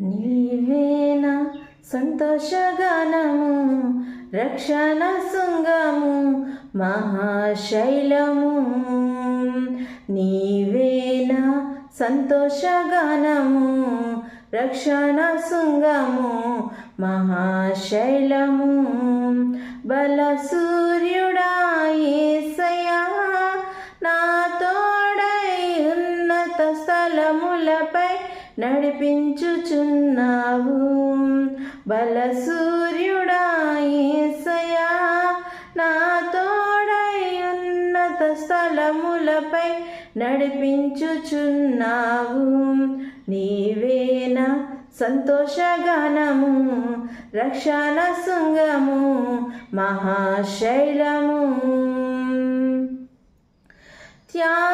నీవేనా సంతోషగానము రక్షణ శృంగము మహాశైలము. నీవేనా సంతోషగానము రక్షణ శృంగము మహాశైలము. బల సూర్యుడా ఏసయా నా తోడై ఉన్నత స్థలములపై నడిపించుచున్నావు. బల సూర్యుడా నా తోడై ఉన్నత స్థలములపై నడిపించుచున్నావు. నీవేనా సంతోషగానము రక్షణ శృంగము మహాశైలము. త్యా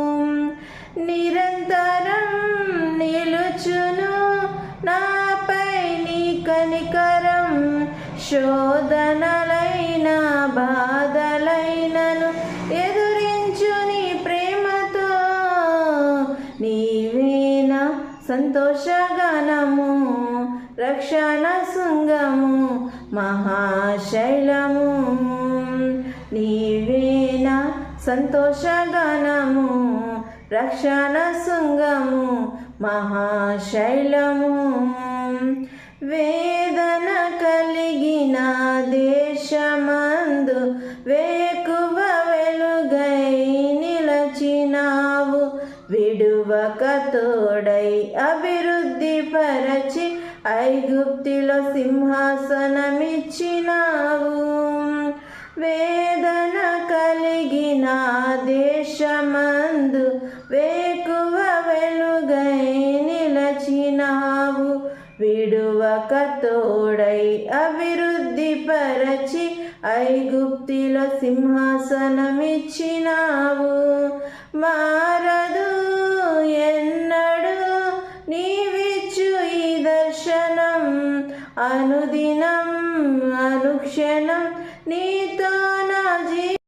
శోధనలైన బాధలైనను ఎదురించు నీ ప్రేమతో. నీవేన సంతోషగానము రక్షణ శృంగము మహాశైలము. నీవేన సంతోషగానము రక్షణ శృంగము మహాశైలము. వే తోడై అభివృద్ధి పరచి ఐగుప్తిలో సింహాసనమిచ్చినావు. వేదన కలిగిన దేశమందు వేకువ వెలుగై నిలచినావు. విడువక తోడై అభివృద్ధి పరచి ఐగుప్తిలో సింహాసనమిచ్చినావు. మారదు అనుదినం అనుక్షణం నీతో నా జీ